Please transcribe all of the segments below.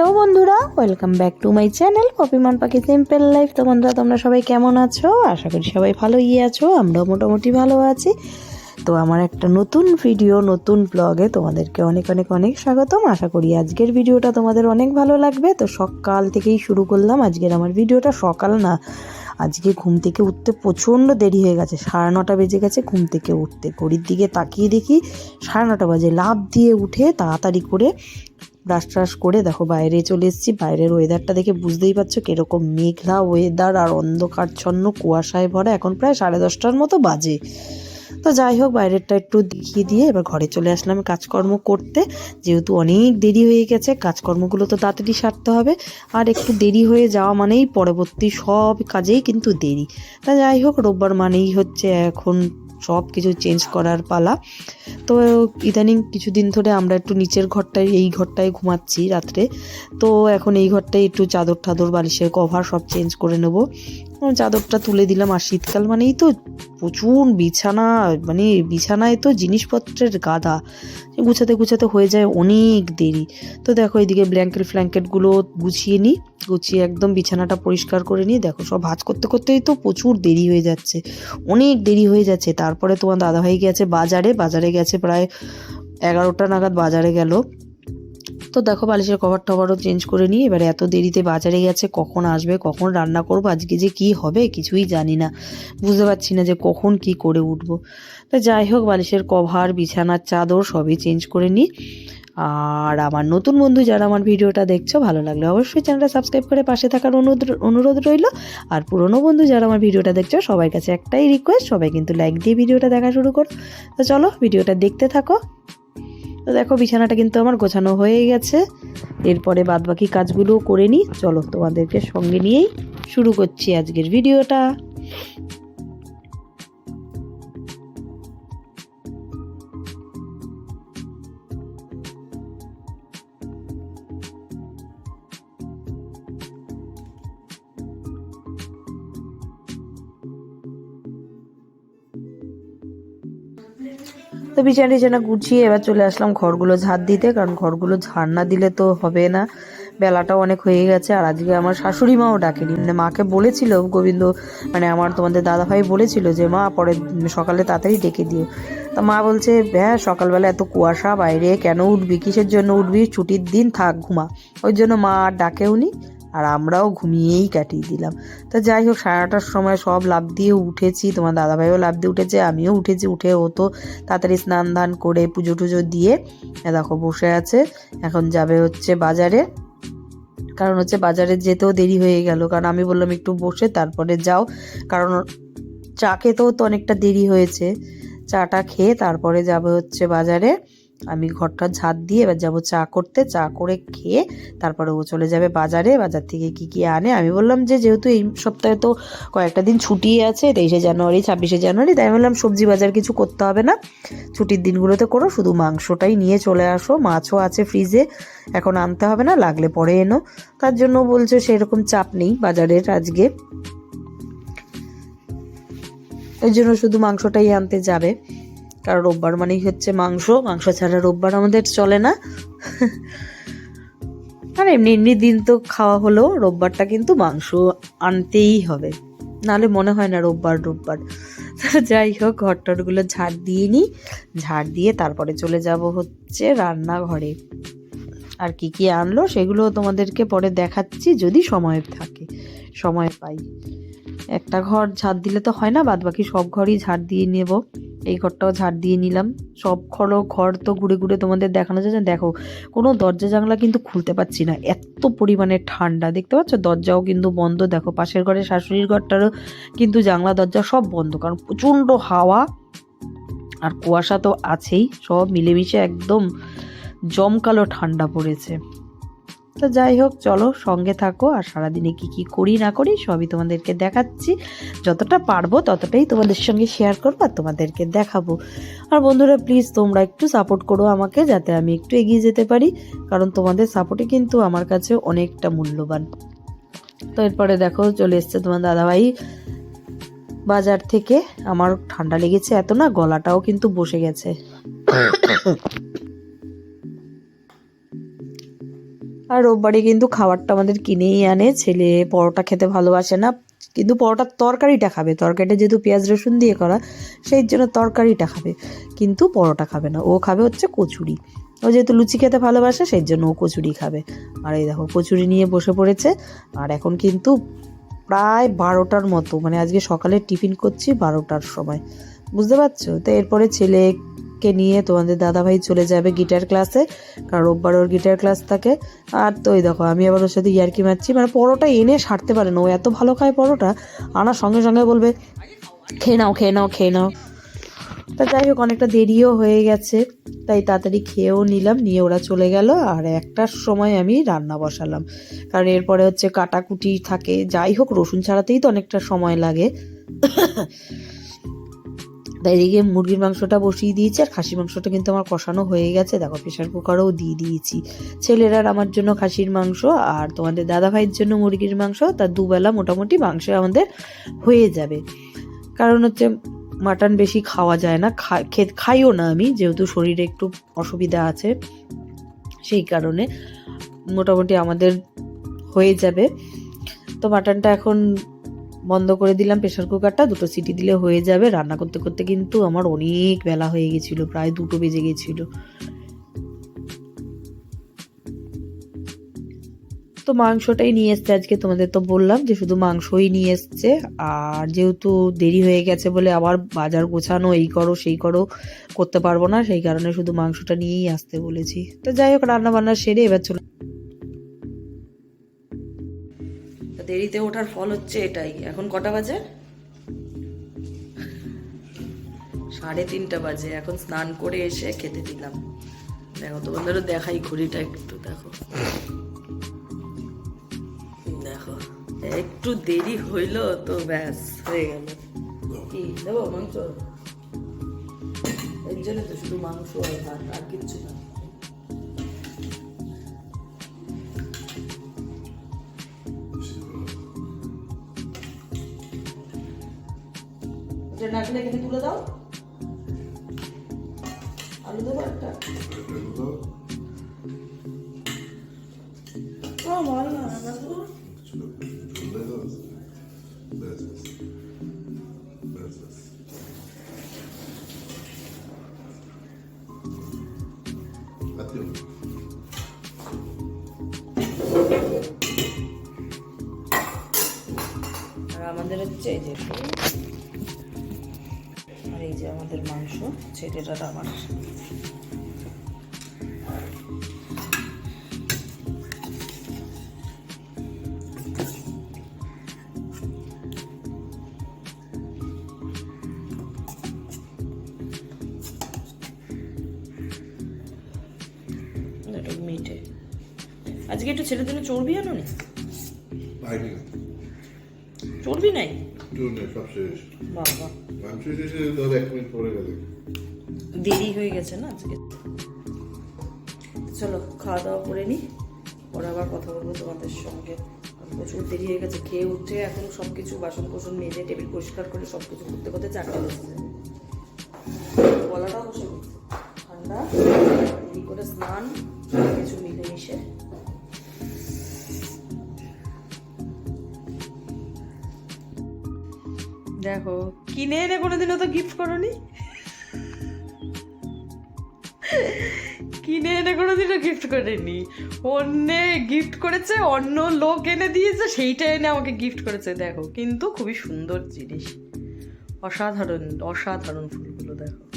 Hello বন্ধুরা welcome back to my channel কপিমান পাখি simple life তো বন্ধুরা, তোমরা সবাই কেমন আছো? আশা করি সবাই ভালোই আছো, আমরাও মোটামুটি ভালো আছি। তো আমার একটা নতুন ভিডিও নতুন ব্লগে তোমাদেরকে অনেক অনেক অনেক স্বাগতম। আশা করি আজকের ভিডিওটা তোমাদের অনেক ভালো লাগবে। তো সকাল থেকেই শুরু করলাম। আজকের আমার ভিডিওটা সকাল না, আজকে ঘুম থেকে উঠতে প্রচণ্ড দেরি হয়ে গেছে। সাড়ে নটা বেজে গেছে ঘুম থেকে উঠতে। ঘড়ির দিকে তাকিয়ে দেখি সাড়ে নটা বাজে। লাভ দিয়ে উঠে তাড়াতাড়ি করে ব্রাশ ট্রাশ করে দেখো বাইরে চলে এসেছি। বাইরের ওয়েদারটা দেখে বুঝতেই পারছ কীরকম মেঘলা ওয়েদার আর অন্ধকারচ্ছন্ন কুয়াশায় ভরা। এখন প্রায় সাড়ে দশটার মতো বাজে। তো যাই হোক, বাইরেরটা একটু দেখিয়ে দিয়ে এবার ঘরে চলে আসলাম কাজকর্ম করতে। যেহেতু অনেক দেরি হয়ে গেছে, কাজকর্মগুলো তো তাড়াতাড়ি সারতে হবে। আর একটু দেরি হয়ে যাওয়া মানেই পরবর্তী সব কাজেই কিন্তু দেরি। তা যাই হোক, রোববার মানেই হচ্ছে এখন সব কিছু চেঞ্জ করার পালা। তো ইদানিং কিছুদিন ধরে আমরা একটু নিচের ঘরটায়, এই ঘরটায় ঘুমাচ্ছি রাত্রে। তো এখন এই ঘরটায় একটু চাদর ঠাদর বালিশের কভার সব চেঞ্জ করে নেব। চাদরটা তুলে দিলাম। আর শীতকাল মানেই তো প্রচুর বিছানা মানে বিছানায় তো জিনিসপত্রের গাদা গুছাতে গুছাতে হয়ে যায় অনেক দেরি। তো দেখো এদিকে ব্ল্যাঙ্কেট ফ্ল্যাঙ্কেটগুলো গুছিয়ে নিই, গুছিয়ে একদম বিছানাটা পরিষ্কার করে নিই। দেখো সব ভাজ করতে করতেই তো প্রচুর দেরি হয়ে যাচ্ছে, অনেক দেরি হয়ে যাচ্ছে। তারপরে তোমার দাদাভাই গেছে বাজারে বাজারে গেছে প্রায় এগারোটা নাগাদ বাজারে গেল। তো দেখো বালিশের কভার টভারও চেঞ্জ করে নিই এবারে এত দেরিতে বাজারে গেছে, কখন আসবে, কখন রান্না করব, আজকে যে কি হবে কিছুই জানি না। বুঝতে পারছি না যে কখন কি করে উঠবো। তো যাই হোক, বালিশের কভার বিছানার চাদর সবই চেঞ্জ করে নিই। আর আমার নতুন বন্ধু যারা আমার ভিডিওটা দেখছ, ভালো লাগলে অবশ্যই চ্যানেলটা সাবস্ক্রাইব করে পাশে থাকার অনুরোধ অনুরোধ রইল। আর পুরনো বন্ধু যারা আমার ভিডিওটা দেখছ, সবার কাছে একটাই রিকোয়েস্ট সবাই কিন্তু লাইক দিয়ে ভিডিওটা দেখা শুরু করো। তো চলো, ভিডিওটা দেখতে থাকো। তো দেখো, বিছানাটা কিন্তু আমার গোছানো হয়ে গেছে। এরপরে বাদবাকি কাজগুলো করে নিই। চলো তোমাদেরকে সঙ্গে নিয়েই শুরু করছি আজকের ভিডিওটা। তো বিছানা টিছানা গুছিয়ে এবার চলে আসলাম ঘরগুলো ঝাড় দিতে, কারণ ঘরগুলো ঝাড় না দিলে তো হবে না। বেলাটাও অনেক হয়ে গেছে, আর আজকে আমার শাশুড়ি মাও ডাকেনি। মানে মাকে বলেছিল, গোবিন্দ মানে আমার তোমাদের দাদাভাই বলেছিল যে, মা পরে সকালে তাড়াতাড়ি ডেকে দিও। তা মা বলছে হ্যাঁ সকালবেলা এত কুয়াশা, বাইরে কেন উঠবি? কিসের জন্য উঠবি? ছুটির দিন থাক, ঘুমা। ওই জন্য মা আর ডাকেও আর আমরাও ঘুমিয়েই কাটিয়ে দিলাম। তা যাই হোক, সাড়ে নটার সময় সব লাভ দিয়ে উঠেছি, তোমার দাদাভাইও লাভ দিয়ে উঠেছে, আমিও উঠেছি, উঠে ও তো তাড়াতাড়ি স্নান ধান করে পুজো টুজো দিয়ে দেখো বসে আছে, এখন যাবে হচ্ছে বাজারে। কারণ হচ্ছে বাজারে যেতেও দেরি হয়ে গেল, কারণ আমি বললাম একটু বসে তারপরে যাও, কারণ চা খেতেও তো অনেকটা দেরি হয়েছে। চাটা খেয়ে তারপরে যাবে হচ্ছে বাজারে। আমি ঘরটা ঝাড় দিয়ে এবার যাব চা করতে। চা করে খেয়ে তারপরে ও চলে যাবে বাজারে। বাজার থেকে কি কি আনে? আমি বললাম যে, যেহেতু এই সপ্তাহে তো কয়েকটা দিন ছুটি আছে, তেইশে জানুয়ারি, ছাব্বিশে জানুয়ারি, তাই বললাম সবজি বাজার কিছু করতে হবে না। ছুটির দিনগুলোতে করো, শুধু মাংসটাই নিয়ে চলে আসো। মাছও আছে ফ্রিজে, এখন আনতে হবে না, লাগলে পরে এনো। তার জন্য বলছে সেরকম চাপ নেই বাজারের আজকে। এর জন্য শুধু মাংসটাই আনতে যাবে। কারণ রোববার মানেই হচ্ছে মাংস মাংস ছাড়া রোববার আমাদের চলে না। আর এমনি এমনি দিন তো খাওয়া হলো, রোববারটা কিন্তু মাংস আনতেই হবে। নাহলে মনে হয় না রোববার রোববার। যাই হোক ঘর ঘরটরগুলো ঝাড় দিয়ে নিই। ঝাড় দিয়ে তারপরে চলে যাব হচ্ছে রান্নাঘরে। আর কি কি আনলো সেগুলো তোমাদেরকে পরে দেখাচ্ছি যদি সময় থাকে, সময় পাই। একটা ঘর ঝাড় দিলে তো হয় না বাদ বাকি সব ঘরই ঝাড় দিয়ে নেব। এই ঘরটাও ঝাড় দিয়ে নিলাম। সব ঘরও ঘর তো ঘুরে ঘুরে তোমাদের দেখানো যাচ্ছে দেখো, কোনো দরজা জানলা কিন্তু খুলতে পারছি না। এত পরিমাণে ঠান্ডা, দেখতে পাচ্ছ? দরজাও কিন্তু বন্ধ। দেখো, পাশের ঘরে শাশুড়ির ঘরটারও কিন্তু জানলা, দরজা সব বন্ধ। কারণ প্রচণ্ড হাওয়া আর কুয়াশা তো আছেই। সব মিলেমিশে একদম জমকালো ঠান্ডা পড়েছে। তো যাই হোক চলো সঙ্গে থাকো আর সারাদিনে কি কি করি না করি সবই তোমাদেরকে দেখাচ্ছি যতটা পারব ততটাই তোমাদের সঙ্গে শেয়ার করব আর তোমাদেরকে দেখাবো আর বন্ধুরা প্লিজ তোমরা একটু সাপোর্ট করো আমাকে যাতে আমি একটু এগিয়ে যেতে পারি কারণ তোমাদের সাপোর্টে কিন্তু আমার কাছে অনেকটা মূল্যবান তো এরপরে দেখো চলে এসছে তোমার দাদাভাই বাজার থেকে আমার ঠান্ডা লেগেছে এত না গলাটাও কিন্তু বসে গেছে আর রোববারে কিন্তু খাবারটা আমাদের কিনেই আনে। ছেলে পরোটা খেতে ভালোবাসে না, কিন্তু পরোটার তরকারিটা খাবে। তরকারিটা যেহেতু পেঁয়াজ রসুন দিয়ে করা, সেই জন্য তরকারিটা খাবে, কিন্তু পরোটা খাবে না। ও খাবে হচ্ছে কচুরি। ও যেহেতু লুচি খেতে ভালোবাসে, সেই জন্য ও কচুরি খাবে। আর এই দেখো, কচুরি নিয়ে বসে পড়েছে। আর এখন কিন্তু প্রায় বারোটার মতো মানে আজকে সকালে টিফিন করছি বারোটার সময়। বুঝতে পারছ? তো এরপরে ছেলেকে নিয়ে তোমাদের দাদাভাই চলে যাবে গিটার ক্লাসে কারণ রোববার ওর গিটার ক্লাস থাকে। আর তো ওই দেখো, আমি আবার ওর সাথে ইয়ার্কি মারছি মানে পরোটা এনে সারতে পারে না, ও এত ভালো খায় পরোটা আনার সঙ্গে সঙ্গে বলবে, খেয়ে নাও খেয়ে নাও খেয়ে নাও। তা যাই হোক, অনেকটা দেরিও হয়ে গেছে, তাই তাড়াতাড়ি খেয়েও নিলাম, নিয়ে ওরা চলে গেল, আর একটার সময় আমি রান্না বসালাম। কারণ এরপরে হচ্ছে কাটাকুটি থাকে, যাই হোক, রসুন ছাড়াতেই তো অনেকটা সময় লাগে। তাই এদিকে মুরগির মাংসটা বসিয়ে দিয়েছি, আর খাসির মাংসটা কিন্তু আমার কষানো হয়ে গেছে। দেখো প্রেশার কুকারেও দিয়ে দিয়েছি। ছেলেরা আমার জন্য খাসির মাংস, আর তোমাদের দাদা ভাইয়ের জন্য মুরগির মাংস তার দুবেলা মোটামুটি মাংস আমাদের হয়ে যাবে। কারণ হচ্ছে মাটন বেশি খাওয়া যায় না, খা- খে- খাইও না আমি, যেহেতু শরীরে একটু অসুবিধা আছে, সেই কারণে মোটামুটি আমাদের হয়ে যাবে। তো মাটনটা এখন বন্ধ করে দিলাম প্রেশার কুকারটা দুটো সিটি দিলে হয়ে যাবে। রান্না করতে করতে কিন্তু আমার অনেক বেলা হয়ে গেছিল, প্রায় দুটো বেজে গেছিল। তো মাংসটাই নিয়ে এসছে আজকে, তোমাদের তো বললাম যে শুধু মাংসই নিয়ে এসছে। আর যেহেতু দেরি হয়ে গেছে বলে আবার বাজার গোছানো, এই করো, সেই করো, করতে পারব না, সেই কারণে শুধু মাংসটা নিয়েই আসতে বলেছি। তো যাই হোক রান্না বান্না সেরে এবার চলে দেরিতে ওঠার ফল হচ্ছে এটাই। এখন কটা বাজে? সাড়ে তিনটা বাজে। এখন স্নান করে এসে খেতে দিলাম। দেখো, তোমাদেরও দেখাই ঘড়িটা একটু, দেখো। দেখো, একটু দেরি হইল তো ব্যাস, হয়ে গেল। কি, দেবো মাংস? এর জন্য তো শুধু মাংস আর ভাত, আর কিচ্ছু না। খেলে এখানে তুলে দাও আলু দেবো একটা। আর আমাদের হচ্ছে এই যে ছেলেটা আমার। মিটে। আজকে একটু ছেলের জন্য চর্বি আনো নি চর্বি নাই? বাবা। দেরি হয়ে গেছে না আজকে? চলো খাওয়া দাওয়া করে নি। পরে আবার কথা বলব তোমাদের সঙ্গে। প্রচুর দেরি হয়ে গেছে। খেয়ে উঠে এখন সব কিছু বাসন কোসন মেজে টেবিল পরিষ্কার করে সব কিছু করতে করতে চারটে বেজে যাবে গলাটাও বসে ঠান্ডা। দেরি করে স্নান। দেখো, কিনে এনে কোনোদিনও তো গিফট করনি? কিনে এনে কোনোদিনও গিফট করেনি। অন্যে গিফট করেছে, অন্য লোক এনে দিয়েছে, সেইটা এনে আমাকে গিফট করেছে, দেখো। কিন্তু খুবই সুন্দর জিনিস। অসাধারণ অসাধারণ ফুলগুলো, দেখো।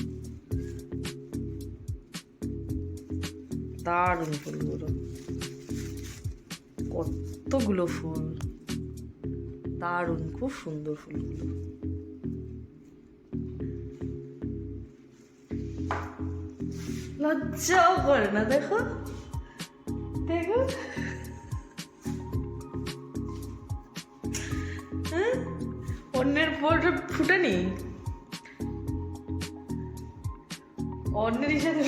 দারুণ ফুলগুলো। কতগুলো ফুল। দারুণ, খুব সুন্দর ফুলগুলো লজ্জাও করে না, দেখো দেখো হ্যাঁ? অন্যের ফটো ফুটেনি অন্যের সাথে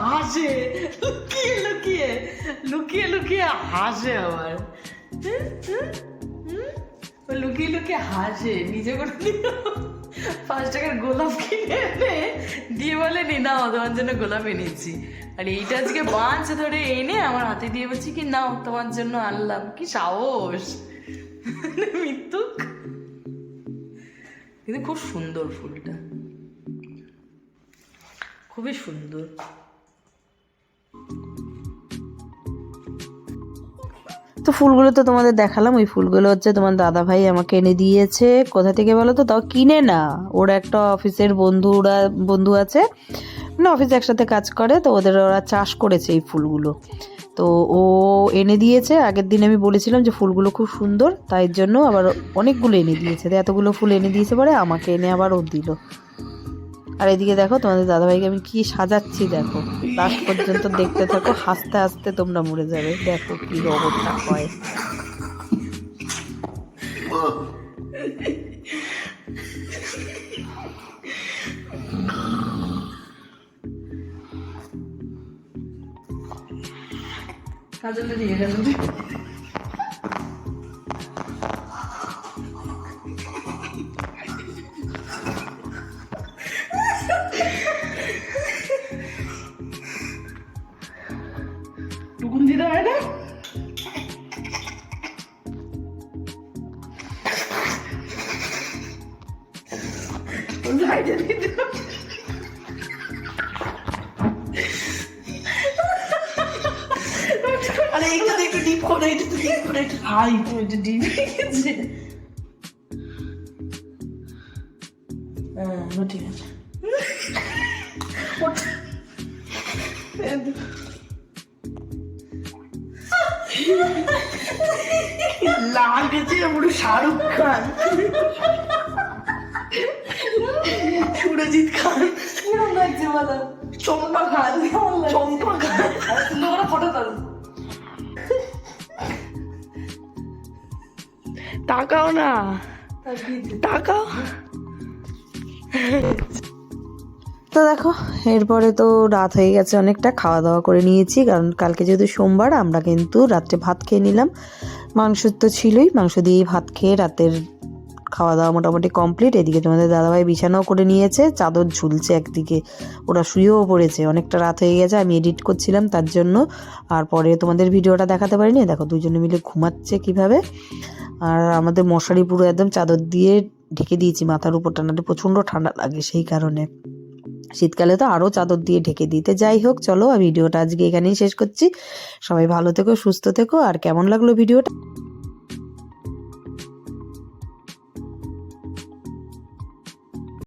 হাসে লুকিয়ে লুকিয়ে লুকিয়ে লুকিয়ে হাসে? হুম? ও লুকিয়ে লুকিয়ে হাসে, নিজে করে পাঁচ টাকার গোলাপ কিনে এনে দিয়ে বলে, নি, নাও, তোমার জন্য গোলাপ এনেছি। আর এইটা আজকে বাঁচ ধরে এনে আমার হাতে দিয়ে বলছি কি, নাও, তোমার জন্য আনলাম। কি সাহস! মৃত্যুক। কিন্তু খুব সুন্দর ফুলটা। খুবই সুন্দর। তো ফুলগুলো তো তোমাদের দেখালাম, ওই ফুলগুলো হচ্ছে তোমার দাদা ভাই আমাকে এনে দিয়েছে। কোথা থেকে বলো তো? তাও কিনে না। ওর একটা অফিসের বন্ধুরা, বন্ধু আছে মানে অফিসে একসাথে কাজ করে, তো ওদের ওরা চাষ করেছে এই ফুলগুলো। তো ও এনে দিয়েছে। আগের দিন আমি বলেছিলাম যে ফুলগুলো খুব সুন্দর, তাই জন্য আবার অনেকগুলো এনে দিয়েছে। এতগুলো ফুল এনে দিয়েছে পরে আমাকে এনে আবার ও দিল। আর এদিকে দেখো, তোমাদের দাদাভাইকে আমি কি সাজাচ্ছি, দেখো। লাস্ট পর্যন্ত দেখতে থাকো, হাসতে হাসতে তোমরা মরে যাবে। দেখো কি অবস্থা হয়। কাজলটা দিয়ে কাজলটা টুকুন দিতে হয় না সাইডে দিতে আরে এইটা একটু ডিপ করে একটু ডিপ করে একটু হাই একটু ডিপ গেছে হ্যাঁ না, ঠিক আছে ওঠ। লাগছে পুরো শাহরুখ খান। সুরজিৎ খান। কিরম লাগছে বলো? চম্পা খান। চম্পা খান। সুন্দর ফটো তোল তাকাও না। তাকাও। তো দেখো, এরপরে তো রাত হয়ে গেছে অনেকটা খাওয়া দাওয়া করে নিয়েছি, কারণ কালকে যেহেতু সোমবার, আমরা কিন্তু রাত্রে ভাত খেয়ে নিলাম। মাংস তো ছিলই, মাংস দিয়েই ভাত খেয়ে রাতের খাওয়া দাওয়া মোটামুটি কমপ্লিট। এদিকে তোমাদের দাদাভাই বিছানাও করে নিয়েছে, চাদর ঝুলছে একদিকে, ওরা শুয়েও পড়েছে। অনেকটা রাত হয়ে গেছে, আমি এডিট করছিলাম তার জন্য, আর পরে তোমাদের ভিডিওটা দেখাতে পারিনি। দেখো দুজনে মিলে ঘুমাচ্ছে কীভাবে। আর আমাদের মশারি পুরো একদম চাদর দিয়ে ঢেকে দিয়েছি, মাথার উপর নাহলে প্রচণ্ড ঠান্ডা লাগে সেই কারণে। শীতকালে তো আরও চাদর দিয়ে ঢেকে দিতে। যাই হোক, চলো ভিডিওটা আজকে এখানেই শেষ করছি। সবাই ভালো থেকো, সুস্থ থেকো, আর কেমন লাগল ভিডিওটা?